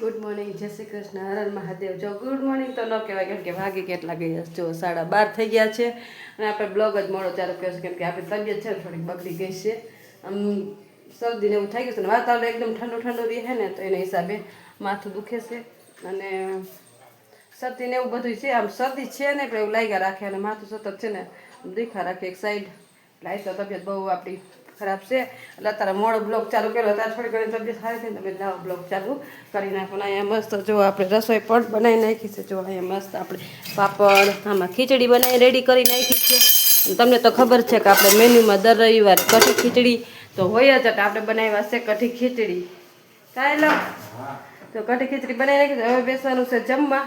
Good morning જય શ્રી કૃષ્ણ હર હર મહાદેવ. જો good morning તો ન કહેવાય, કેમ કે વાગે કેટલા ગયા? જો સાડા બાર થઈ ગયા છે. અને આપણે બ્લોગ જ મોડો ચાલુ કર્યો છે, કેમ કે આપણી તબિયત છે થોડીક બગડી ગઈ છે. આમ શરદીને એવું થઈ ગયું છે ને વાતાવરણ એકદમ ઠંડુ ઠંડુ રહે ને, તો એના હિસાબે માથું દુખે છે. અને શરદીને એવું બધું છે, આમ શરદી છે ને, પણ એવું લાગ્યા રાખે અને માથું સતત છે ને દેખા રાખે એક સાઈડ આજ તો તબિયત બહુ આપણી ખરાબ છે. એટલે અત્યારે મોડો બ્લોક ચાલુ કર્યો. અત્યારે થોડી ઘણી તબિયત સારી થઈ તમે નવો બ્લોક ચાલુ કરી નાખો. અને અહીંયા મસ્ત જો આપણે રસોઈ પણ બનાવી નાખી છે. જો અહીંયા મસ્ત આપણે પાપડ, આમાં ખીચડી બનાવી રેડી કરી નાખી છે. તમને તો ખબર છે કે આપણે મેન્યુમાં દર રવિવાર કઠી ખીચડી તો હોય જ આપણે બનાવ્યા છે કઠી ખીચડી. કાંઈ લો તો કઠી ખીચડી બનાવી નાખી હવે બેસવાનું છે જમવા.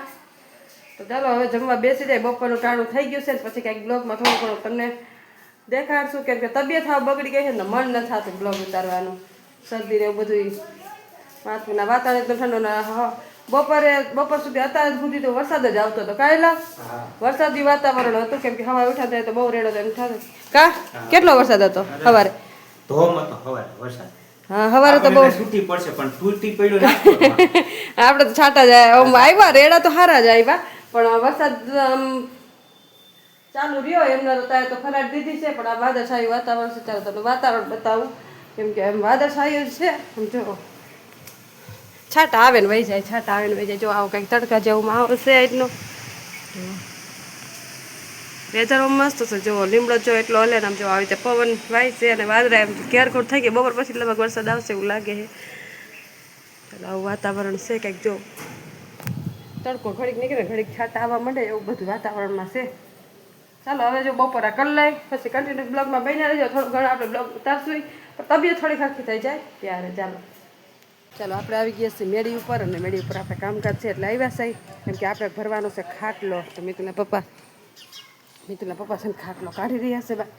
તો ચાલો, હવે જમવા બેસી જાય. બપોરનું ટાણું થઈ ગયું છે પછી કાંઈક બ્લોગમાં થોડું ઘણું તમને દેખાડશું કેમ કે તબિયત હાવ બગડી ગઈ છે ને મન ન થતું બ્લોગ ઉતારવાનું. શરદી ને એવું બધું માથુંના વાતાવરણ એકદમ ઠંડો ના બપોરે બપોર સુધી અત્યારે સુધી તો વરસાદ જ આવતો હતો. કાયલા? વરસાદી વાતાવરણ હતું કેમ કે હવા ઉઠા થાય તો બહુ રેડો એમ થાય કા? કેટલો વરસાદ હતો સવારે ધોમ હતો સવારે વરસાદ. હા તો બહુ પડશે પણ તૂટી પડ્યું આપણે તો છાંટા જાય આવ્યા રેડા તો સારા જ આવ્યા. પણ વરસાદ ચાલુ રહ્યો, એમના તો ત્યાં તો ખરાબ દીધી છે, પણ આ વાદળછાયું વાતાવરણ છે ચાલો તમને વાતાવરણ બતાવું. કેમ કે એમ જ છે જો. છાટા આવે ને વહી જાય, છાટા આવે ને વહી જાય. જો આવું કંઈક તડકા જેવું માહોલ છે આજનો. વેધર મસ્ત છે, જો. લીમડો જો એટલો હલે ને આમ જો આવી રીતે પવન વાય છે અને વાદળા એમ ઘેરખોટ થઈ ગઈ બપોર પછી લગભગ વરસાદ આવશે એવું લાગે છે. એટલે આવું વાતાવરણ છે કંઈક, જો. તડકો ઘડીક નીકળે, ઘડીક છાટા આવવા માંડે, એવું બધું વાતાવરણમાં છે. ચાલો, હવે જો બપોરા કરી લઈ પછી કન્ટિન્યુ બ્લોગમાં બન્યા રહેજો. થોડું ઘણું આપણે બ્લોગ ઉતારશું. પણ તબિયત થોડી ખરખી થઈ જાય ત્યારે, ચાલો. ચાલો, આપણે આવી ગયા છીએ મેળી ઉપર અને મેળી ઉપર આપણે કામકાજ છે એટલે આવ્યા છે કેમ કે આપણે ભરવાનો છે ખાટલો. તો મિતુલના પપ્પા મિતુલના પપ્પા છે ને ખાટલો કાઢી રહ્યા છે બા.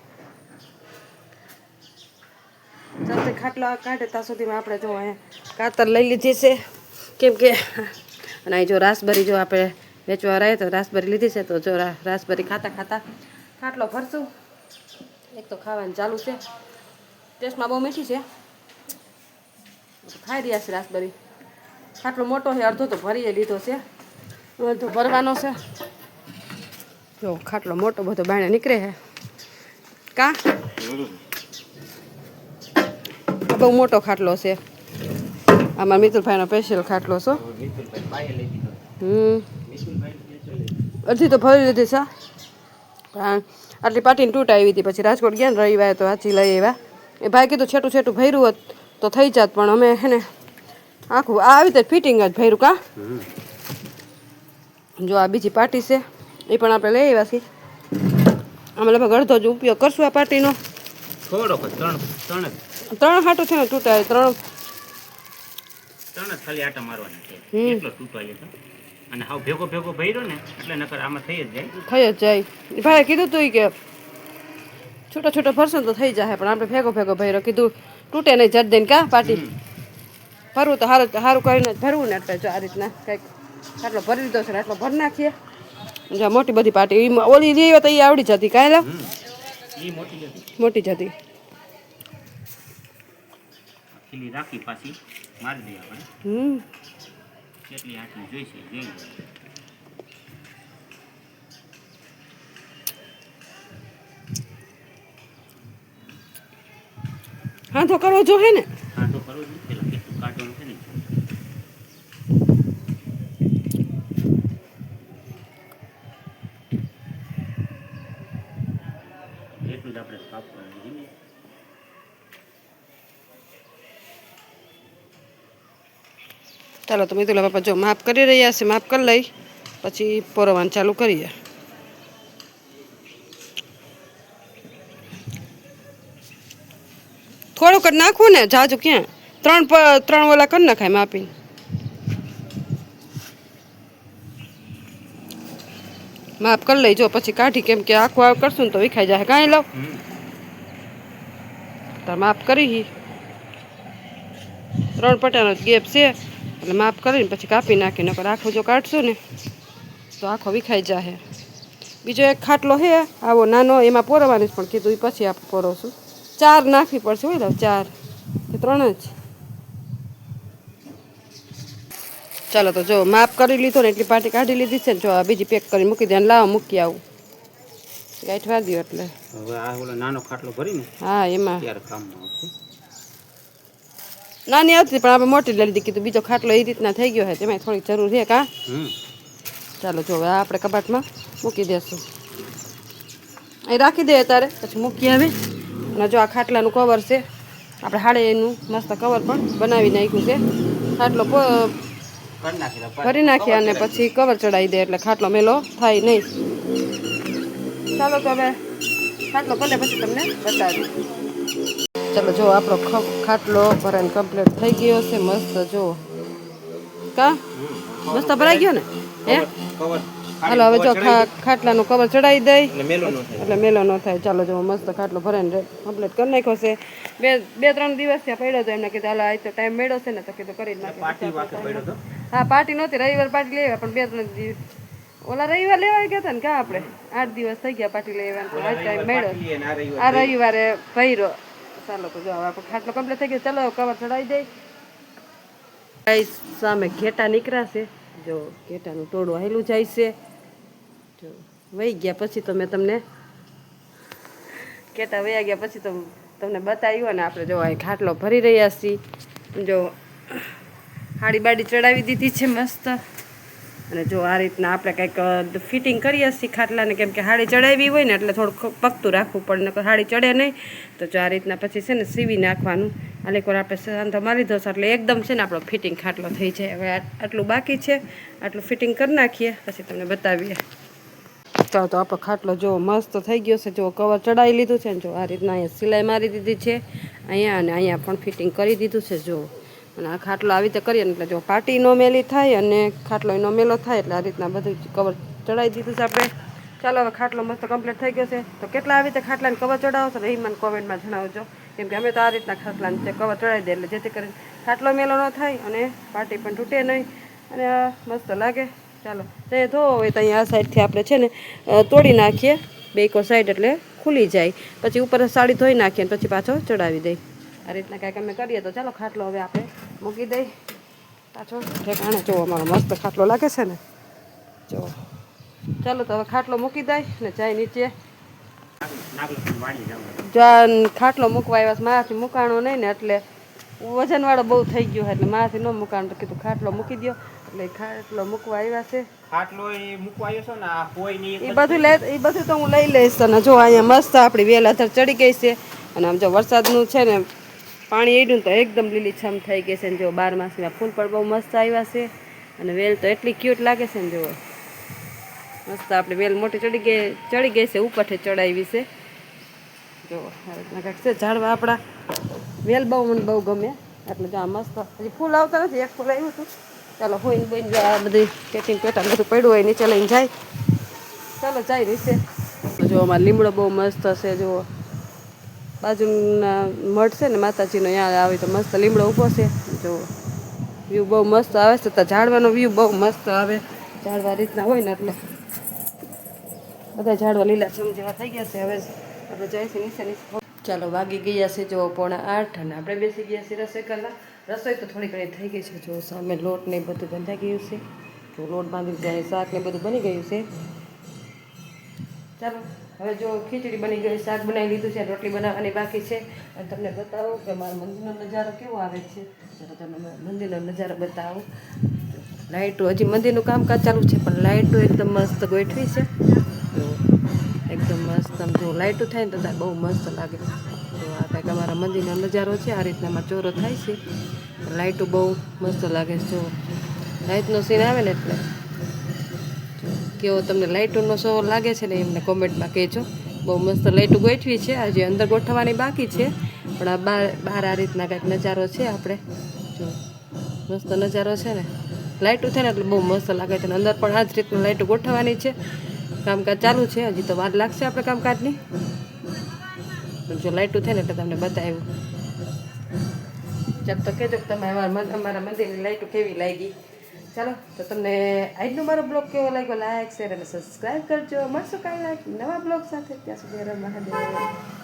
ચાલશે ખાટલો કાઢે, ત્યાં સુધીમાં આપણે જો અહીંયા કાતર લઈ લીધી છે. કેમ કે, અને અહીં જો રાસબરી જો આપણે વેચવા રહે તો રાસબરી લીધી છે, તો જો રાસભરી ખાતા ખાતા ખાટલો ભરશું. એક તો ખાવાનું ચાલુ છે. ટેસ્ટમાં બહુ મીઠી છે. ખાઈ રહ્યા છે રાસબરી. ખાટલો મોટો છે, અડધો તો ભરીએ લીધો છે. અડધો ભરવાનો છે. જો ખાટલો મોટો બધો બાણે નીકળે છે. કા? બહુ મોટો ખાટલો છે. આમાં મિતુલભાઈનો સ્પેશિયલ ખાટલો છો. હમ. અડધી તો ભરી લીધી છે. આટલી પાટીને તૂટ આવી હતી. પછી રાજકોટ ગયા ને રવિવારે તો હાચી લઈ આવ્યા. એ ભાઈ કીધું છેટું છેટું ભર્યું હોત તો થઈ જાત પણ અમે હે ને આખું આ આવી રીતે ફિટિંગ જ ભર્યું કા? જો આ બીજી પાટી છે એ પણ આપણે લઈ આવ્યા છીએ. અમે લગભગ અડધો જ ઉપયોગ કરશું આ પાટીનો થોડોક ત્રણ ત્રણ. ત્રણ હાટું છે ને તૂટાય ત્રણ. ત્રણ ખાલી આટા મારવાના છે. એટલો અને હાવ ભેગો ભેગો ભર્યો ને એટલે નકર આમાં થઈ જ જાય. થઈ જ જાય. ભાઈ કીધું તું કે છૂટો છૂટો ભરશો તો થઈ જાય પણ આપણે ભેગો ભેગો ભર્યો. કીધું તૂટે નહીં જડ દઈને કા પાટી? ભરવું તો સારું સારું કરીને જ ભરવું ને એટલે જો આ રીતના કંઈક આટલો ભરી લીધો છે ને આટલો ભરી નાખીએ. જો મોટી બધી પાટી ઓલી લઈ તો એ આવડી જતી કાંઈ લા મોટી જતી. રાખી પાછી મારી દઈએ આપણે. હમ. કેટલી આટલી જોઈશે જોઈ. હા તો કરવો જો હે ને હા તો કરવો જ નથી પેલા કેટલું કાઢવાનું છે ને એટલું જ આપણે સાફ છે ને. ચાલો તો મિતુલા બાપા, જો માપ કરી રહ્યા છે માપ કરી લઈ. પછી પોરવાનું ચાલુ કરીએ. થોડુંક જ નાખવું ને, જાજુ ક્યાં? ત્રણ પ- ત્રણ ઓલા કરી નખાય માપીને માપ કરી લઈ, જો, પછી કાઢી, કેમ કે આખું આવ કરશું ને તો વિખાઈ જાય કાંઈ લાવ હમ. તાર માપ કરી હી. ત્રણ પટાનો જ ગેપ છે. એટલે માપ કરીને પછી કાપી નાખીને નકર આખો જો કાઢશું ને તો આખો વિખાઈ જાય બીજો એક ખાટલો છે આવો નાનો એમાં પોરવાની પણ કીધું એ પછી આપણે પોરોશું ચાર નાખવી પડશે હોય ને ચાર. કે ત્રણ જ? ચાલો તો જો માપ કરી લીધો ને એટલી પાટી કાઢી લીધી છે ને જો આ બીજી પેક કરી મૂકી દે અને લાવો મૂકી આવું. ગાંઠ વાર એટલે. હવે આ ઓલો નાનો ખાટલો ભરીને હા એમાં. કામમાં આવશે. નાની આવતી પણ આપણે મોટી લઈ લીધી. કીધું બીજો ખાટલો એ રીતના થઈ ગયો છે તેમાં થોડીક જરૂર છે કા? ચાલો જો હવે આપણે કબાટમાં મૂકી દેશું. અહીં રાખી દે તારે પછી મૂકી આવે. અને જો આ ખાટલાનું કવર છે આપણે હાડે એનું મસ્ત કવર પણ બનાવી નાખ્યું છે. ખાટલો ભરી નાખીએ અને પછી કવર ચડાવી દે એટલે ખાટલો મેલો થાય નહીં. ચાલો તો હવે ખાટલો ભલે પછી તમને બતાવી ચાલો જો આપણો ખાટલો ભરાઈને કમ્પ્લીટ થઈ ગયો છે. મસ્ત જો. કા? મસ્ત ભરાઈ ગયો ને? હે? હાલો હવે જો ખાટલાનું કવર ચડાવી દઈ. એટલે મેલો ન થાય. એટલે મેલો ન થાય. ચાલો જો મસ્ત ખાટલો ભરાઈને કમ્પ્લીટ કરી નાખ્યો છે. બે બે ત્રણ દિવસ ત્યાં પડ્યો હતો એમને કીધું હાલો આજ તો ટાઈમ મેળો છે ને તો કીધું કરી તો? હા પાર્ટી નહોતી રવિવાર પાર્ટી લેવા પણ બે ત્રણ દિવસ. ઓલા રવિવાર લેવા ગયા હતા ને કા આપણે? આઠ દિવસ થઈ ગયા પાર્ટી લેવા આજ ટાઈમ મેળો આ રવિવારે ભર્યો. ચાલો જો હવે ખાટલો કમ્પ્લીટ થઈ ગયો. ચાલો કવર ચડાવી દઈ. ગાઈસ સામે ઘેટા નીકળ્યા છે. જો ઘેટાનું ટોળું હાલું જાય છે. જો, વહી ગયા પછી તો મેં તમને ઘેટા વયા ગયા પછી તો તમને બતાવ્યું અને આપણે જો અહીં ખાટલો ભરી રહ્યા છીએ. જો, હાડી બાડી ચડાવી દીધી છે મસ્ત. અને જો આ રીતના આપણે કંઈક ફિટિંગ કરીએ છીએ ખાટલાને, કેમ કે હાડી ચડાવી હોય ને એટલે થોડુંક પકતું રાખવું પડે, નકર હાડી ચડે નહીં. તો જો આ રીતના પછી છે ને સીવી નાખવાનું. અને એકવાર આપણે સાંધો મારી દોશું એટલે એકદમ છે ને આપણો ફિટિંગ ખાટલો થઈ જાય. હવે આટલું બાકી છે. આટલું ફિટિંગ કરી નાખીએ, પછી તમને બતાવીએ. ચાલો તો આપણો ખાટલો જો મસ્ત થઈ ગયો છે, જો કવર ચડાવી લીધું છે ને જો આ રીતના અહીંયા સિલાઈ મારી દીધી છે. અહીંયા અને અહીંયા પણ ફિટિંગ કરી દીધું છે, જો. અને આ ખાટલો આવી રીતે કરીએ એટલે જો પાટી નો મેલી થાય અને ખાટલો નો મેલો થાય એટલે આ રીતના બધું કવર ચડાવી દીધું છે આપણે. ચાલો હવે ખાટલો મસ્ત કમ્પ્લીટ થઈ ગયો છે. તો કેટલા આવી રીતે ખાટલાને કવર ચડાવશો એ મને કોમેન્ટમાં જણાવજો. કેમ કે અમે તો આ રીતના ખાટલાને તે કવર ચડાવી દે એટલે જેથી કરીને ખાટલો મેલો ન થાય અને પાટી પણ તૂટે નહીં. અને મસ્ત લાગે. ચાલો તે ધો. હોય તો અહીંયા આ સાઈડથી આપણે છે ને તોડી નાખીએ. બે કો સાઈડ એટલે ખુલી જાય. પછી ઉપર સાડી ધોઈ નાખીએ પછી પાછો ચડાવી દઈ આ રીતના કાંઈક અમે કરીએ તો ચાલો ખાટલો હવે આપણે મૂકી દઈ. પાછો ઠેકાણે જો અમારો મસ્ત ખાટલો લાગે છે ને. જો. ચાલો તો હવે ખાટલો મૂકી દઈ ને જાય નીચે. જો ખાટલો મૂકવા આવ્યા છે. મારાથી મુકાણો નહીં ને એટલે વજનવાળો બહુ થઈ ગયો એટલે મારાથી ન મુકાણો. તો કીધું ખાટલો મૂકી દો એટલે ખાટલો મૂકવા આવ્યા છે. ખાટલો એ મૂકવા આવ્યો છો ને આ કોઈ ની એ બધું લે એ બધું તો હું લઈ લઈશ અને જો અહીંયા મસ્ત આપણી વેલ અધર ચડી ગઈ છે. અને આમ જો વરસાદનું છે ને પાણી એડ્યું તો એકદમ લીલીછમ થઈ ગઈ છે ને જો બાર માસના ફૂલ પણ બહુ મસ્ત આવ્યા છે. અને વેલ તો એટલી ક્યુટ લાગે છે ને જો. મસ્ત આપણે વેલ મોટી ચડી ગઈ ચડી ગઈ છે, ઉપરથી ચડાવી છે. જો છે, ઝાડવા આપણા. વેલ બહુ મને બહુ ગમે. એટલે જો આ મસ્ત. હજી ફૂલ આવતા નથી, એક ફૂલ આવ્યું હતું. ચાલો હોઈને બોઈને જો આ બધી પેટિંગ પેટા બધું પડ્યું હોય, નીચે લઈને જાય. ચાલો જાય નીચે. જો, અમારે લીમડો બહુ મસ્ત છે જો બાજુના મઠ છે ને માતાજીનો ત્યાં આવે તો મસ્ત લીમડો ઊભો છે. જો વ્યૂ બહુ મસ્ત આવે છે. તો ઝાડવાનો વ્યૂ બહુ મસ્ત આવે. ઝાડવા રીતના હોય ને એટલે. બધા ઝાડવા લીલા જેવા થઈ ગયા છે. હવે આપણે જાય છે નીચે નીચે. ચાલો વાગી ગયા છે જો પોણા આઠ અને આપણે બેસી ગયા છીએ રસોઈ કરવા રસોઈ તો થોડી ઘણી થઈ ગઈ છે. જો સામે લોટ ને બધું બંધાઈ ગયું છે. જો લોટ બાંધી શાક ને બધું બની ગયું છે. ચાલો. હવે જો ખીચડી બની ગઈ, શાક બનાવી લીધું છે, રોટલી બનાવવાની બાકી છે. અને તમને બતાવો કે મારા મંદિરનો નજારો કેવો આવે છે. તો તમને મંદિરનો નજારો બતાવો. લાઇટો હજી મંદિરનું કામકાજ ચાલુ છે, પણ લાઇટો એકદમ મસ્ત ગોઠવી છે. એકદમ મસ્ત આમ જો લાઇટો થાય ને તો બહુ મસ્ત લાગે. તો આ કંઈક અમારા મંદિરનો નજારો છે, આ રીતના અમારા ચોરો થાય છે. લાઇટો બહુ મસ્ત લાગે છે, જો. લાઇટનો સીન આવે ને એટલે. કેવો તમને લાઇટોનો શો લાગે છે ને એમને કોમેન્ટમાં કહેજો. બહુ મસ્ત લાઇટો ગોઠવી છે. હજી અંદર ગોઠવવાની બાકી છે. પણ આ બાર બહાર આ રીતના કાંઈક નજારો છે આપણે. જો, મસ્ત નજારો છે ને. લાઇટો છે ને એટલે બહુ મસ્ત લાગે છે. અને અંદર પણ આ જ રીતનું લાઇટો ગોઠવવાની છે. કામકાજ ચાલુ છે. હજી તો વાર લાગશે આપણે કામકાજની. પણ જો લાઇટો થાય ને એટલે તમને બતાવ્યું. ચાલ તો કહેજો તમે અમારા મંદિરની લાઇટો કેવી લાગી? ચાલો, તો તમને આજનો મારો બ્લોગ કેવો લાગ્યો? લાઈક શેર અને સબસ્ક્રાઈબ કરજો. મળશું કાંઈ લાઈક નવા બ્લોગ સાથે. ત્યાં સુધી મહાદેવ.